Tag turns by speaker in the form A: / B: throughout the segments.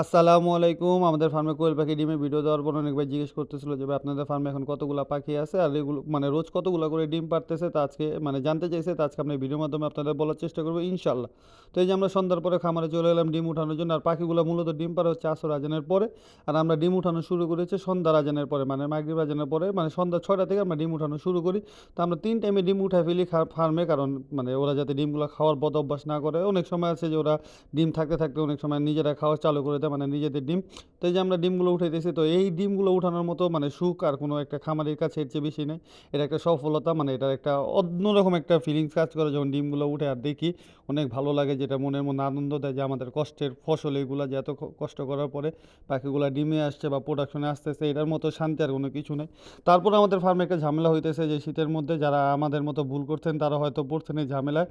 A: আসসালামু আলাইকুম। আমাদের ফার্মে কোয়েল পাখি ডিমে ভিডিও দেওয়ার পর অনেক ভাই জিজ্ঞেস করতেছিল যে আপনাদের ফার্মে এখন কতগুলো পাখি আছে? আর এগুলো মানে রোজ কতগুলো করে ডিম পারতেছে তা আজকে মানে জানতে চাইছে, তা আজকে আমরা ভিডিওর মাধ্যমে আপনাদের বলার চেষ্টা করব ইনশাল্লাহ তো এই যে আমরা সন্ধ্যার পরে খামারে চলে এলাম ডিম উঠানোর জন্য, আর পাখিগুলো মূলত ডিম পারে হচ্ছে আসর আজানের পরে, আর আমরা ডিম উঠানো শুরু করেছি সন্ধ্যার আজানের পরে মানে মাগরিব আজানের পরে মানে সন্ধ্যা ছয়টা থেকে আমরা ডিম উঠানো শুরু করি। তো আমরা তিন টাইমে ডিম উঠাই ফেলি ফার্মে, কারণ মানে ওরা যাতে ডিমগুলো খাওয়ার বদ অভ্যাস না করে। অনেক সময় আছে যে, ওরা ডিম থাকতে থাকতে অনেক সময় নিজেরা খাওয়া চালু করে দেয় মানে নিজেদের ডিম। তো এই যে আমরা ডিমগুলো উঠাইতেছি, তো এই ডিমগুলো উঠানোর মতো মানে সুখ আর কোনো একটা খামারের কাছে এর চেয়ে বেশি নেই। এটা একটা সফলতা মানে এটার একটা অন্যরকম একটা ফিলিংস কাজ করে যখন ডিমগুলো উঠে আর দেখি, অনেক ভালো লাগে যেটা মনের মধ্যে আনন্দ দেয় যে আমাদের কষ্টের ফসল এগুলো যে এত কষ্ট করার পরে পাখিগুলো ডিমে আসছে বা প্রোডাকশনে আসতেছে, এটার মতো শান্তি আর কোনো কিছু নেই। তারপর আমাদের ফার্মে একটা ঝামেলা হইতেছে যে শীতের মধ্যে যারা আমাদের মতো ভুল করছেন, তারা হয়তো পড়ছেন এই ঝামেলায়।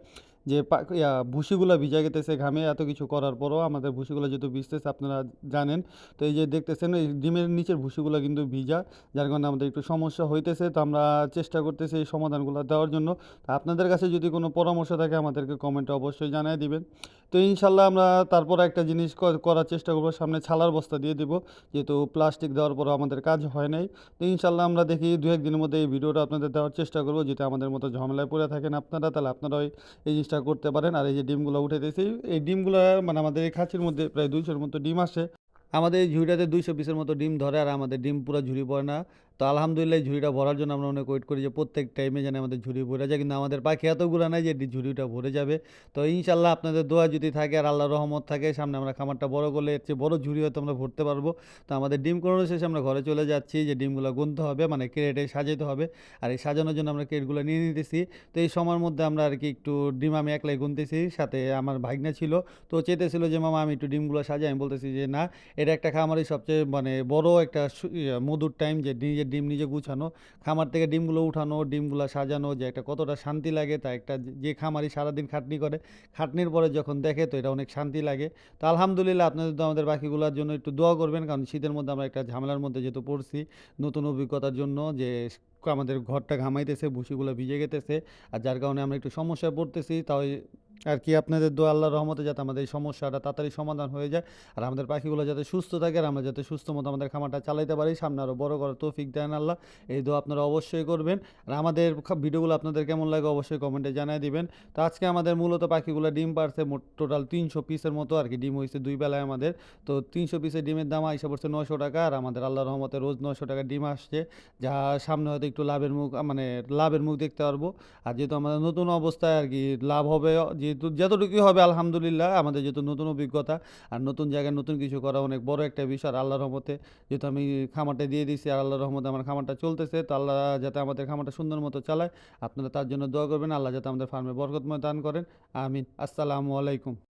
A: যে ভুসিগুলো ভিজা গেতেছে ঘামে, এত কিছু করার পরও আমাদের ভুসিগুলো যেহেতু ভিজতেছে, আপনারা জানেন। তো এই যে দেখতেছেন, এই ডিমের নিচের ভুসিগুলো কিন্তু ভিজা, যার কারণে আমাদের একটু সমস্যা হইতেছে। তো আমরা চেষ্টা করতেছি এই সমাধানগুলো দেওয়ার জন্য। আপনাদের কাছে যদি কোনো পরামর্শ থাকে, আমাদেরকে কমেন্টে অবশ্যই জানিয়ে দিবেন। তো ইনশাল্লাহ আমরা তারপর একটা জিনিস করার চেষ্টা করব, সামনে ছালার বস্তা দিয়ে দিব, যেহেতু প্লাস্টিক দেওয়ার পরও আমাদের কাজ হয় নাই। তো ইনশাল্লাহ আমরা দেখি দু একদিনের মধ্যে এই ভিডিওটা আপনাদের দেওয়ার চেষ্টা করব যেটা আমাদের মতো ঝামেলায় পড়ে থাকেন আপনারা, তাহলে আপনারা এই জিনিসটা করতে পারেন। আর এই যে ডিমগুলো উঠে দিয়েছে, এই ডিমগুলো মানে আমাদের এই খাঁচির মধ্যে প্রায় দুইশোর মতো ডিম আসে। আমাদের এই ঝুড়িটাতে দুইশো পিসের মতো ডিম ধরে, আর আমাদের ডিম পুরো ঝুড়ি পড়ে না। তো আলহামদুলিল্লাহ ঝুড়িটা ভরার জন্য আমরা অনেক ওয়েট করি যে প্রত্যেক টাইমে যেন আমাদের ঝুড়ি ভরে যায়। কিন্তু আমাদের পাখি এতগুলো নাই যে ঝুড়িটা ভরে যাবে। তো ইনশাল্লাহ আপনাদের দোয়া যদি থাকে আর আল্লাহ রহমত থাকে, সামনে আমরা খামারটা বড় করলে এর চেয়ে বড় ঝুড়ি হয়তো আমরা ভরতে পারব। তো আমাদের ডিম করানোর শেষে আমরা ঘরে চলে যাচ্ছি যে ডিমগুলো গুনতে হবে মানে ক্রেটে সাজাতে হবে। আর এই সাজানোর জন্য আমরা ক্রেটগুলো নিয়ে নিতেছি। তো এই সময়ের মধ্যে আমরা আর কি একটু ডিম আমি একলাই গুনতেছি, সাথে আমার ভাগনা ছিল। তো চেতেছিল যে, মামা, আমি একটু ডিমগুলো সাজাই। আমি বলতেছি যে, না, এটা একটা খামারই সবচেয়ে মানে বড় একটা সু- মধুর টাইম যে ডিম নিজে গুছানো, খামার থেকে ডিমগুলো উঠানো, ডিমগুলো সাজানো, যে একটা কতটা শান্তি লাগে তা একটা যে- খামারি সারাদিন খাটনি করে, খাটনির পরে যখন দেখে তো এটা অনেক শান্তি লাগে। তো আলহামদুলিল্লাহ আপনাদের তো আমাদের পাখিগুলোর জন্য একটু দোয়া করবেন, কারণ শীতের মধ্যে আমরা একটা ঝামেলার মধ্যে যেহেতু পড়ছি, নতুন অভিজ্ঞতার জন্য যে আমাদের ঘরটা ঘামাইতেছে, ভুসিগুলো ভিজে গেতেছে, আর যার কারণে আমরা একটু সমস্যায় পড়তেছি তাই আর কি আপনাদের দোয়া, আল্লাহর রহমতে যাতে আমাদের এই সমস্যাটা তাড়াতাড়ি সমাধান হয়ে যায় আর আমাদের পাখিগুলো যাতে সুস্থ থাকে আর আমরা যাতে সুস্থ মতো আমাদের খামারটা চালাইতে পারি। সামনে আরও বড় করার তৌফিক দেন আল্লাহ। এই দোয়া আপনারা অবশ্যই করবেন। আর আমাদের ভিডিওগুলো আপনাদের কেমন লাগে অবশ্যই কমেন্টে জানিয়ে দিবেন। তো আজকে আমাদের মূলত পাখিগুলো ডিম পারছে টোটাল তিনশো পিসের মতো আর কি। ডিম হয়েছে দুই বেলায় আমাদের। তো তিনশো পিসের ডিমের দাম আইসা পড়ছে নশো টাকা আর আমাদের আল্লাহ রহমতে রোজ নশো টাকা ডিম আসছে। যা সামনে হয়তো একটু লাভের মুখ মানে লাভের মুখ দেখতে পারব। আর যেহেতু আমাদের নতুন অবস্থায় আর কি লাভ হবে যেহেতু, যতটুকুই হবে আলহামদুলিল্লাহ, আমাদের যেহেতু নতুন অভিজ্ঞতা আর নতুন জায়গায় নতুন কিছু করা অনেক বড় একটা বিষয়। আর আল্লাহর রহমতে যেহেতু আমি খামারটা দিয়ে দিয়েছি আর আল্লাহর রহমতে আমার খামারটা চলতেছে, তো আল্লাহ যাতে আমাদের খামারটা সুন্দর মতো চালায়, আপনারা তার জন্য দোয়া করবেন। আল্লাহ যাতে আমাদের ফার্মে বরকতময় দান করেন। আমিন। আসসালামু আলাইকুম।